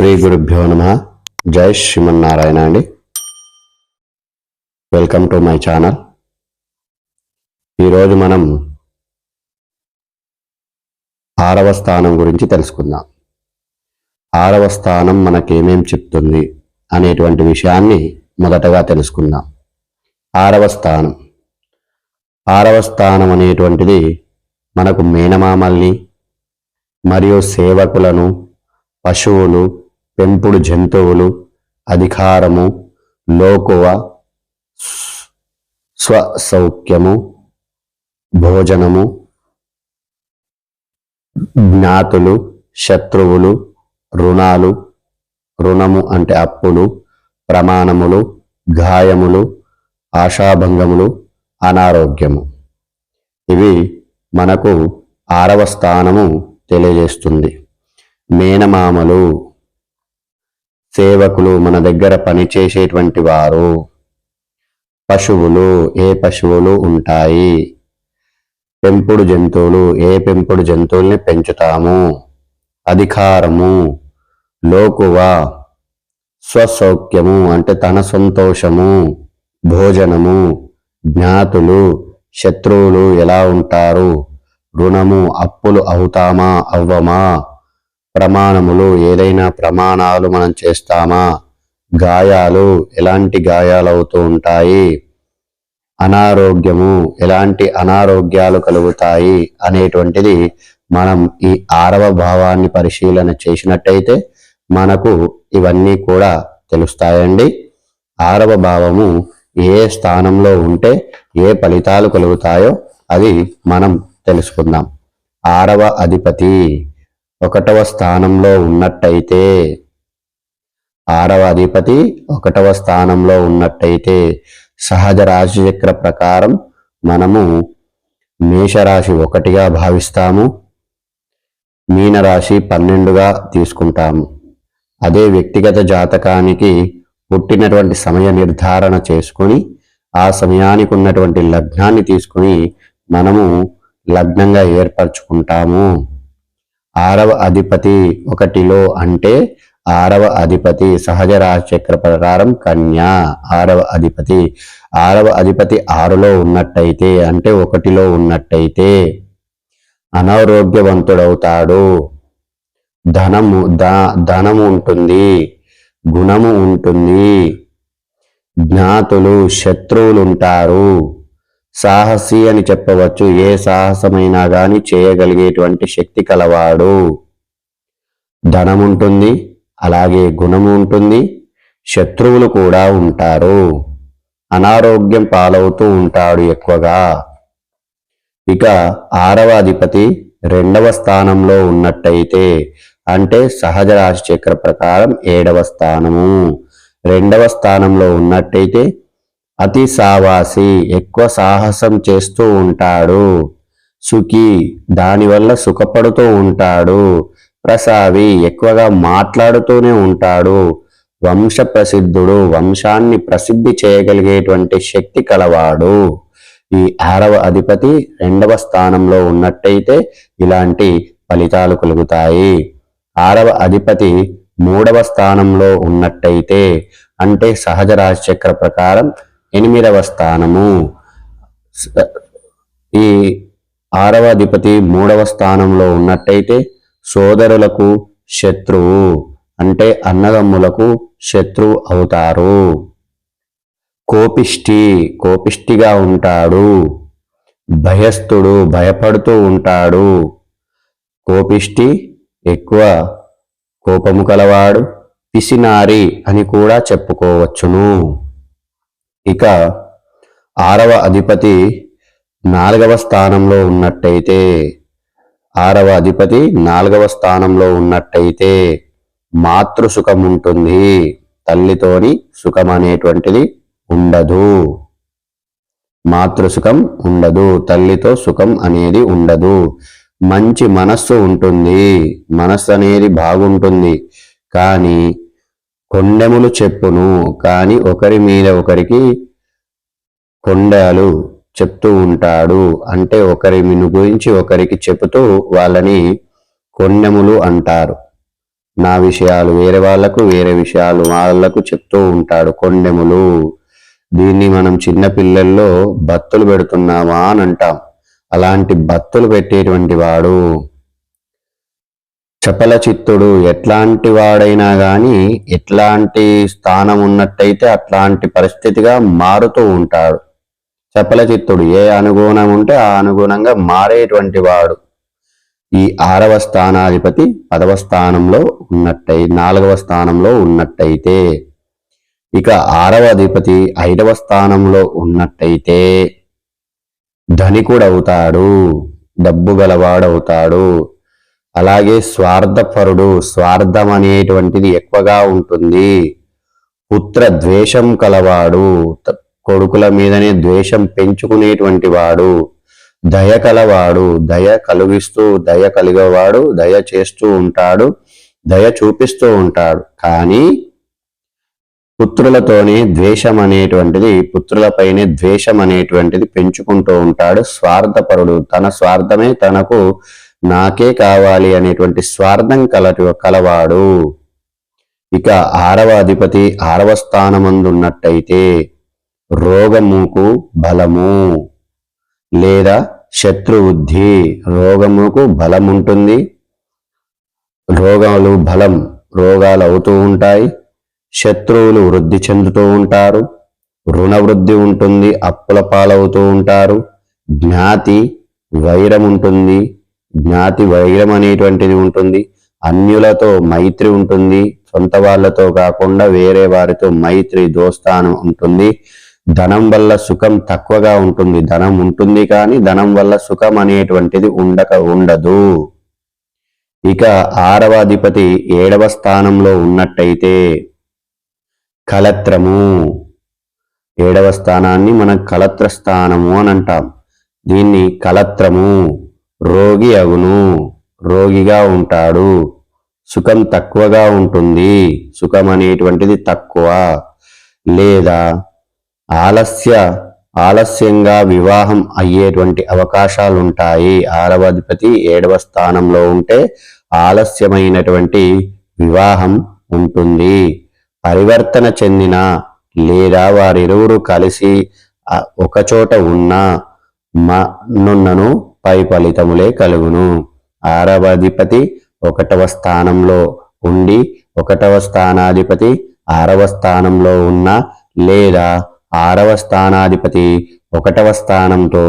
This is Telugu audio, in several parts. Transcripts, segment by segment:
శ్రీ గురుభ్యో నమ. జై శ్రీమన్నారాయణ అండి. వెల్కమ్ టు మై ఛానల్ ఈరోజు మనం ఆరవ స్థానం గురించి తెలుసుకుందాం. ఆరవ స్థానం మనకేమేం చెప్తుంది అనేటువంటి విషయాన్ని మొదటగా తెలుసుకుందాం. ఆరవ స్థానం. ఆరవ స్థానం అనేటువంటిది మనకు మేనమామల్ని మరియు సేవకులను పశువులు పెంపుడు జంతువులు అధికారము లోకువ స్వసౌఖ్యము భోజనము జ్ఞాతులు శత్రువులు రుణాలు రుణము అంటే అప్పులు ప్రమాణములు గాయములు ఆశాభంగములు అనారోగ్యము. ఇవి మనకు ఆరవ స్థానము తెలియజేస్తుంది. మేనమామలు సేవకులు మన దగ్గర పనిచేసేటువంటి వారు. పశువులు ఏ పశువులు ఉంటాయి? పెంపుడు జంతువులు ఏ పెంపుడు జంతువుల్ని పెంచుతాము? అధికారము లోకువ స్వసౌఖ్యము అంటే తన సంతోషము భోజనము జ్ఞాతులు శత్రువులు ఎలా ఉంటారు? రుణము అప్పులు అవుతామా? అవ్వమా? ప్రమాణములు ఏదైనా ప్రమాణాలు మనం చేస్తామా? గాయాలు ఎలాంటి గాయాలు అవుతూ ఉంటాయి? అనారోగ్యము ఎలాంటి అనారోగ్యాలు కలుగుతాయి? అనేటువంటిది మనం ఈ ఆరవ భావాన్ని పరిశీలన చేసినట్టయితే మనకు ఇవన్నీ కూడా తెలుస్తాయండి. ఆరవ భావము ఏ స్థానంలో ఉంటే ఏ ఫలితాలు కలుగుతాయో అది మనం తెలుసుకుందాం. ఆరవ అధిపతి ఒకటవ స్థానంలో ఉన్నట్టయితే ఆరవ అధిపతి ఒకటవ స్థానంలో ఉన్నట్టయితే సహజ రాశిచక్ర ప్రకారం మనము మేషరాశి ఒకటిగా భావిస్తాము. మీనరాశి పన్నెండుగా తీసుకుంటాము. అదే వ్యక్తిగత జాతకానికి పుట్టినటువంటి సమయ నిర్ధారణ చేసుకొని ఆ సమయానికి ఉన్నటువంటి లగ్నాన్ని తీసుకుని మనము లగ్నంగా ఏర్పరచుకుంటాము. ఆరవ అధిపతి ఒకటిలో అంటే ఆరవ అధిపతి సహజ రాజచక్ర ప్రకారం కన్యా. ఆరవ అధిపతి. ఆరవ అధిపతి ఆరులో ఉన్నట్టయితే అంటే ఒకటిలో ఉన్నట్టయితే అనారోగ్యవంతుడవుతాడు. ధనము ధనము ఉంటుంది గుణము ఉంటుంది జ్ఞాతులు శత్రువులుంటారు. సాహసి అని చెప్పవచ్చు. ఏ సాహసమైనా గాని చేయగలిగేటువంటి శక్తి కలవాడు. ధనం ఉంటుంది అలాగే గుణము ఉంటుంది శత్రువులు కూడా ఉంటారు. అనారోగ్యం పాలవుతూ ఉంటాడు ఎక్కువగా. ఇక ఆరవ అధిపతి రెండవ స్థానంలో ఉన్నట్టయితే అంటే సహజ రాశి చక్ర ప్రకారం ఏడవ స్థానము. రెండవ స్థానంలో ఉన్నట్టయితే అతి సావాసి ఎక్కువ సాహసం చేస్తూ ఉంటాడు. సుఖి దానివల్ల సుఖపడుతూ ఉంటాడు. ప్రసావి ఎక్కువగా మాట్లాడుతూనే ఉంటాడు. వంశ ప్రసిద్ధుడు వంశాన్ని ప్రసిద్ధి చేయగలిగేటువంటి శక్తి కలవాడు. ఈ ఆరవ అధిపతి రెండవ స్థానంలో ఉన్నట్టయితే ఇలాంటి ఫలితాలు కలుగుతాయి. ఆరవ అధిపతి మూడవ స్థానంలో ఉన్నట్టయితే అంటే సహజ రాజచక్ర ప్రకారం ఎనిమిదవ స్థానము. ఈ ఆరవ అధిపతి మూడవ స్థానంలో ఉన్నట్టయితే సోదరులకు శత్రువు అంటే అన్నదమ్ములకు శత్రువు అవుతారు. కోపిష్టి కోపిష్టిగా ఉంటాడు. భయస్థుడు భయపడుతూ ఉంటాడు. కోపిష్టి ఎక్కువ కోపము కలవాడు పిసినారి అని కూడా చెప్పుకోవచ్చును. ఇక ఆరవ అధిపతి నాలుగవ స్థానంలో ఉన్నట్టయితే ఆరవ అధిపతి నాలుగవ స్థానంలో ఉన్నట్టయితే మాతృ సుఖం ఉంటుంది తల్లితోని సుఖం అనేటువంటిది ఉండదు. మాతృసుఖం ఉండదు తల్లితో సుఖం అనేది ఉండదు. మంచి మనస్సు ఉంటుంది మనస్సు అనేది బాగుంటుంది. కానీ కొండెములు చెప్పును కానీ ఒకరి మీద ఒకరికి కొండలు చెప్తూ ఉంటాడు. అంటే ఒకరి మీను గురించి ఒకరికి చెబుతూ వాళ్ళని కొండెములు అంటారు. నా విషయాలు వేరే వాళ్ళకు వేరే విషయాలు వాళ్ళకు చెప్తూ ఉంటాడు కొండెములు. దీన్ని మనం చిన్న పిల్లల్లో బత్తులు పెడుతున్నామా అని అంటాం. అలాంటి బత్తులు పెట్టేటువంటి వాడు చపల చిత్తుడు ఎట్లాంటి వాడైనా గాని ఎట్లాంటి స్థానం ఉన్నట్టయితే అట్లాంటి పరిస్థితిగా మారుతూ ఉంటాడు. చపల చిత్తుడు ఏ అనుగుణం ఉంటే ఆ అనుగుణంగా మారేటువంటి వాడు. ఈ ఆరవ స్థానాధిపతి పదవ స్థానంలో ఉన్నట్టయి నాలుగవ స్థానంలో ఉన్నట్టయితే ఇక ఆరవ అధిపతి ఐదవ స్థానంలో ఉన్నట్టయితే ధనికుడవుతాడు డబ్బు గలవాడవుతాడు. అలాగే స్వార్థపరుడు స్వార్థం అనేటువంటిది ఎక్కువగా ఉంటుంది. పుత్ర ద్వేషం కలవాడు కొడుకుల మీదనే ద్వేషం పెంచుకునేటువంటి వాడు దయ కలవాడు దయ కలిగిస్తూ దయ కలిగేవాడు దయ చేస్తూ ఉంటాడు దయ చూపిస్తూ ఉంటాడు. కానీ పుత్రులతోనే ద్వేషం అనేటువంటిది పుత్రులపైనే ద్వేషం అనేటువంటిది పెంచుకుంటూ ఉంటాడు స్వార్థపరుడు. తన స్వార్థమే తనకు నాకే కావాలి అనేటువంటి స్వార్థం కల కలవాడు. ఇక ఆరవ అధిపతి ఆరవ స్థానమందున్నట్టయితే రోగముకు బలము లేదా శత్రువుద్ధి. రోగముకు బలం ఉంటుంది రోగాలు బలం రోగాలు అవుతూ ఉంటాయి. శత్రువులు వృద్ధి చెందుతూ ఉంటారు. రుణ వృద్ధి ఉంటుంది అప్పుల పాలవుతూ ఉంటారు. జ్ఞాతి వైరం ఉంటుంది జ్ఞాతి వైరం అనేటువంటిది ఉంటుంది. అన్యులతో మైత్రి ఉంటుంది. సొంత వాళ్ళతో కాకుండా వేరే వారితో మైత్రి దోస్తానం ఉంటుంది. ధనం వల్ల సుఖం తక్కువగా ఉంటుంది. ధనం ఉంటుంది కానీ ధనం వల్ల సుఖం అనేటువంటిది ఉండక ఉండదు. ఇక ఆరవ అధిపతి ఏడవ స్థానంలో ఉన్నట్టయితే కలత్రము ఏడవ స్థానాన్ని మనం కలత్ర స్థానము అని అంటాం. దీన్ని కలత్రము రోగి అగును రోగిగా ఉంటాడు. సుఖం తక్కువగా ఉంటుంది. సుఖం అనేటువంటిది తక్కువ. లేదా ఆలస్య ఆలస్యంగా వివాహం అయ్యేటువంటి అవకాశాలు ఉంటాయి ఆరవ అధిపతి ఏడవ స్థానంలో ఉంటే ఆలస్యమైనటువంటి వివాహం ఉంటుంది. పరివర్తన చెందిన లేదా వారిరువురు కలిసి ఒకచోట ఉన్న నున్నను పై ఫలితములే కలుగును. ఆరవ అధిపతి ఒకటవ స్థానంలో ఉండి ఒకటవ స్థానాధిపతి ఆరవ స్థానంలో ఉన్న లేదా ఆరవ స్థానాధిపతి ఒకటవ స్థానంతో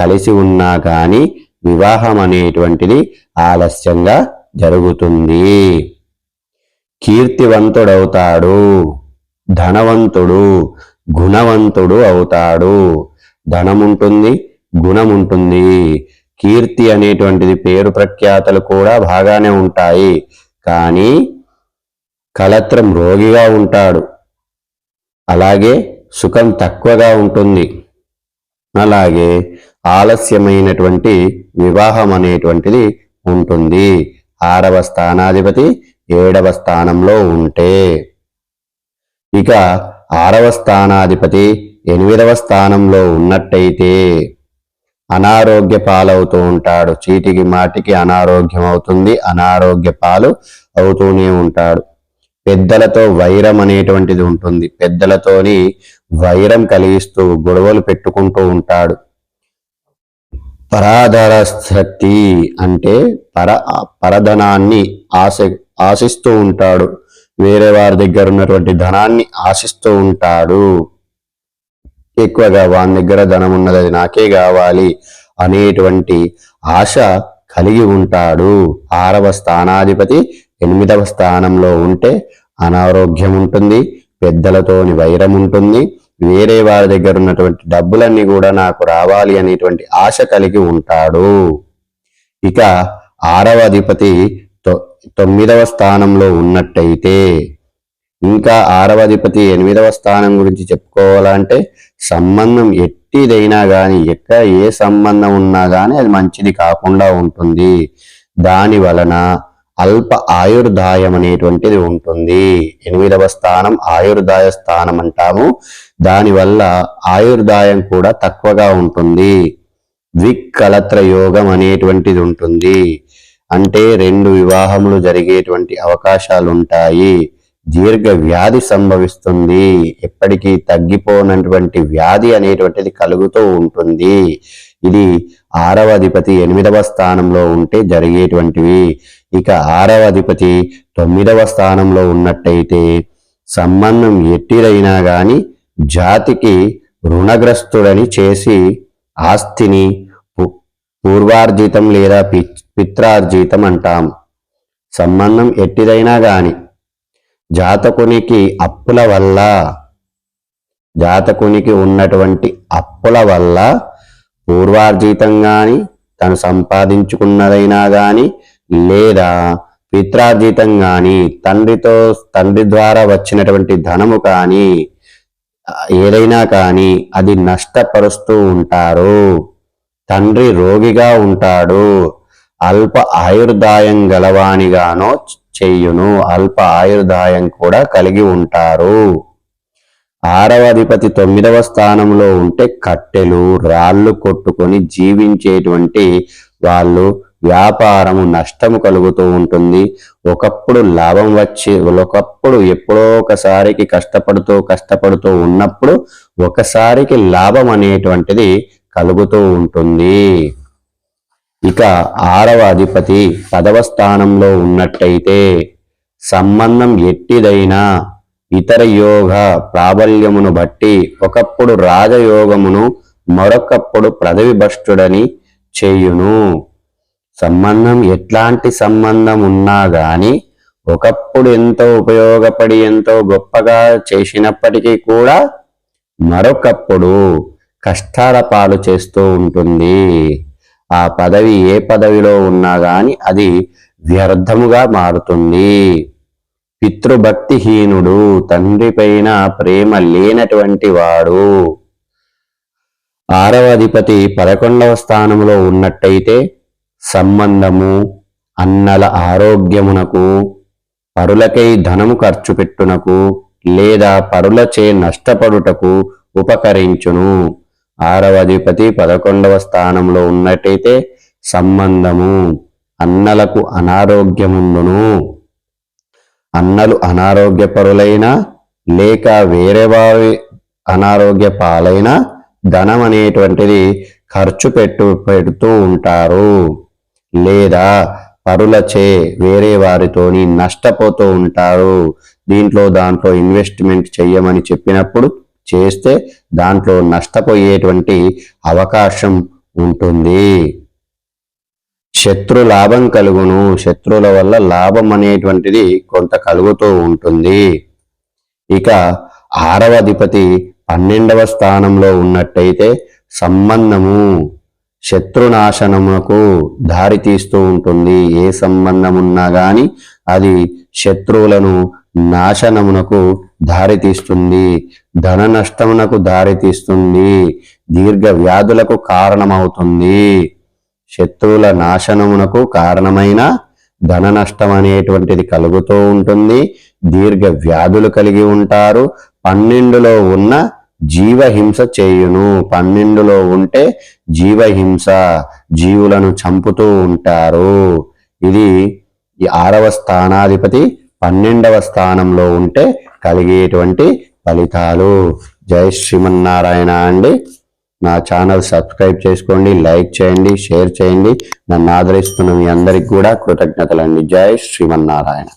కలిసి ఉన్నా కానీ వివాహం అనేటువంటిది ఆలస్యంగా జరుగుతుంది. కీర్తివంతుడవుతాడు ధనవంతుడు గుణవంతుడు అవుతాడు. ధనముంటుంది గుణం ఉంటుంది కీర్తి అనేటువంటిది పేరు ప్రఖ్యాతలు కూడా బాగానే ఉంటాయి. కానీ కలత్రం రోగిగా ఉంటాడు. అలాగే సుఖం తక్కువగా ఉంటుంది. అలాగే ఆలస్యమైనటువంటి వివాహం అనేటువంటిది ఉంటుంది. ఆరవ స్థానాధిపతి ఏడవ స్థానంలో ఉంటే. ఇక ఆరవ స్థానాధిపతి ఎనిమిదవ స్థానంలో ఉన్నట్టయితే అనారోగ్య పాలవుతూ ఉంటాడు. చీటికి మాటికి అనారోగ్యం అవుతుంది అనారోగ్య పాలు అవుతూనే ఉంటాడు. పెద్దలతో వైరం అనేటువంటిది ఉంటుంది. పెద్దలతోని వైరం కలిగిస్తూ గొడవలు పెట్టుకుంటూ ఉంటాడు. పరాధర శక్తి అంటే పర పరధనాన్ని ఆశ ఆశిస్తూ ఉంటాడు. వేరే వారి దగ్గర ఉన్నటువంటి ధనాన్ని ఆశిస్తూ ఉంటాడు. ఎక్కువగా వాని దగ్గర ధనం ఉన్నది అది నాకే కావాలి అనేటువంటి ఆశ కలిగి ఉంటాడు. ఆరవ స్థానాధిపతి ఎనిమిదవ స్థానంలో ఉంటే అనారోగ్యం ఉంటుంది పెద్దలతోని వైరం ఉంటుంది వేరే వారి దగ్గర ఉన్నటువంటి డబ్బులన్నీ కూడా నాకు రావాలి అనేటువంటి ఆశ కలిగి ఉంటాడు. ఇక ఆరవ అధిపతి తొమ్మిదవ స్థానంలో ఉన్నట్టయితే ఇంకా ఆరవధిపతి ఎనిమిదవ స్థానం గురించి చెప్పుకోవాలంటే సంబంధం ఎట్టిదైనా కానీ ఎక్కడ ఏ సంబంధం ఉన్నా కానీ అది మంచిది కాకుండా ఉంటుంది. దాని వలన అల్ప ఆయుర్దాయం అనేటువంటిది ఉంటుంది. ఎనిమిదవ స్థానం ఆయుర్దాయ స్థానం అంటాము. దానివల్ల ఆయుర్దాయం కూడా తక్కువగా ఉంటుంది. ద్వికలత్ర యోగం అనేటువంటిది ఉంటుంది. అంటే రెండు వివాహములు జరిగేటువంటి అవకాశాలు ఉంటాయి దీర్ఘ వ్యాధి సంభవిస్తుంది. ఎప్పటికీ తగ్గిపోనటువంటి వ్యాధి అనేటువంటిది కలుగుతూ ఉంటుంది. ఇది ఆరవ అధిపతి ఎనిమిదవ స్థానంలో ఉంటే జరిగేటువంటివి. ఇక ఆరవ అధిపతి తొమ్మిదవ స్థానంలో ఉన్నట్టయితే సంబంధం ఎట్టిదైనా గాని జాతికి రుణగ్రస్తుడని చేసి ఆస్తిని పూర్వార్జితం లేదా పిత్రార్జితం అంటాం. సంబంధం ఎట్టిదైనా గాని జాతకునికి అప్పుల వల్ల జాతకునికి ఉన్నటువంటి అప్పుల వల్ల పూర్వార్జితం కానీ తను సంపాదించుకున్నదైనా కానీ లేదా పిత్రార్జితం కానీ తండ్రితో తండ్రి ద్వారా వచ్చినటువంటి ధనము కానీ ఏదైనా కానీ అది నష్టపరుస్తూ ఉంటారు. తండ్రి రోగిగా ఉంటాడు. అల్ప ఆయుర్దాయం గలవానిగానో చెయ్యును అల్ప ఆయుర్దాయం కూడా కలిగి ఉంటారు. ఆరవ అధిపతి తొమ్మిదవ స్థానంలో ఉంటే కట్టెలు రాళ్ళు కొట్టుకొని జీవించేటువంటి వాళ్ళు వ్యాపారము నష్టము కలుగుతూ ఉంటుంది. ఒకప్పుడు లాభం వచ్చి ఒకప్పుడు ఎప్పుడో ఒకసారికి కష్టపడుతూ కష్టపడుతూ ఉన్నప్పుడు ఒకసారికి లాభం అనేటువంటిది కలుగుతూ ఉంటుంది. ఇక ఆరవ అధిపతి పదవ స్థానంలో ఉన్నట్టయితే సంబంధం ఎట్టిదైనా ఇతర యోగ ప్రాబల్యమును బట్టి ఒకప్పుడు రాజయోగమును మరొకప్పుడు పదవి చేయును. సంబంధం ఎట్లాంటి సంబంధం ఉన్నా గాని ఒకప్పుడు ఎంతో ఉపయోగపడి ఎంతో గొప్పగా చేసినప్పటికీ కూడా మరొకప్పుడు కష్టాల పాలు చేస్తూ ఉంటుంది. ఆ పదవి ఏ పదవిలో ఉన్నా గాని అది వ్యర్థముగా మారుతుంది. పితృభక్తిహీనుడు తండ్రి పైన ప్రేమ లేనటువంటి వాడు. ఆరవ అధిపతి పదకొండవ స్థానంలో ఉన్నట్టయితే సంబంధము అన్నల ఆరోగ్యమునకు పరులకై ధనము ఖర్చు పెట్టునకు లేదా పరులచే నష్టపడుటకు ఉపకరించును. ఆరవ అధిపతి పదకొండవ స్థానంలో ఉన్నట్టయితే సంబంధము. అన్నలకు అనారోగ్యముండును. అన్నలు అనారోగ్యపరులైనా లేక వేరే వారి అనారోగ్య పాలైనా ధనం అనేటువంటిది ఖర్చు పెట్టు పెడుతూ ఉంటారు. లేదా పరులచే వేరే వారితోని నష్టపోతూ ఉంటారు. దీంట్లో దాంట్లో ఇన్వెస్ట్మెంట్ చెయ్యమని చెప్పినప్పుడు చేస్తే దాంట్లో నష్టపోయేటువంటి అవకాశం ఉంటుంది. శత్రు లాభం కలుగును. శత్రువుల వల్ల లాభం అనేటువంటిది కొంత కలుగుతూ ఉంటుంది. ఇక ఆరవ అధిపతి పన్నెండవ స్థానంలో ఉన్నట్టయితే సంబంధము శత్రునాశనమునకు దారితీస్తూ ఉంటుంది. ఏ సంబంధం ఉన్నా కానీ అది శత్రువులను నాశనమునకు దారితీస్తుంది ధన నష్టమునకు దారితీస్తుంది దీర్ఘ వ్యాధులకు కారణమవుతుంది. శత్రువుల నాశనమునకు కారణమైన ధన నష్టం అనేటువంటిది కలుగుతూ ఉంటుంది దీర్ఘ వ్యాధులు కలిగి ఉంటారు. పన్నెండులో ఉన్న జీవహింస చేయును. పన్నెండులో ఉంటే జీవహింస జీవులను చంపుతూ ఉంటారు. ఇది ఈ ఆరవ స్థానాధిపతి పన్నెండవ స్థానంలో ఉంటే కలిగేటువంటి ఫలితాలు. జై శ్రీమన్నారాయణ అండి. నా ఛానల్ సబ్స్క్రైబ్ చేసుకోండి లైక్ చేయండి షేర్ చేయండి. నన్ను ఆదరిస్తున్న మీ అందరికి కూడా కృతజ్ఞతలండి. జై శ్రీమన్నారాయణ.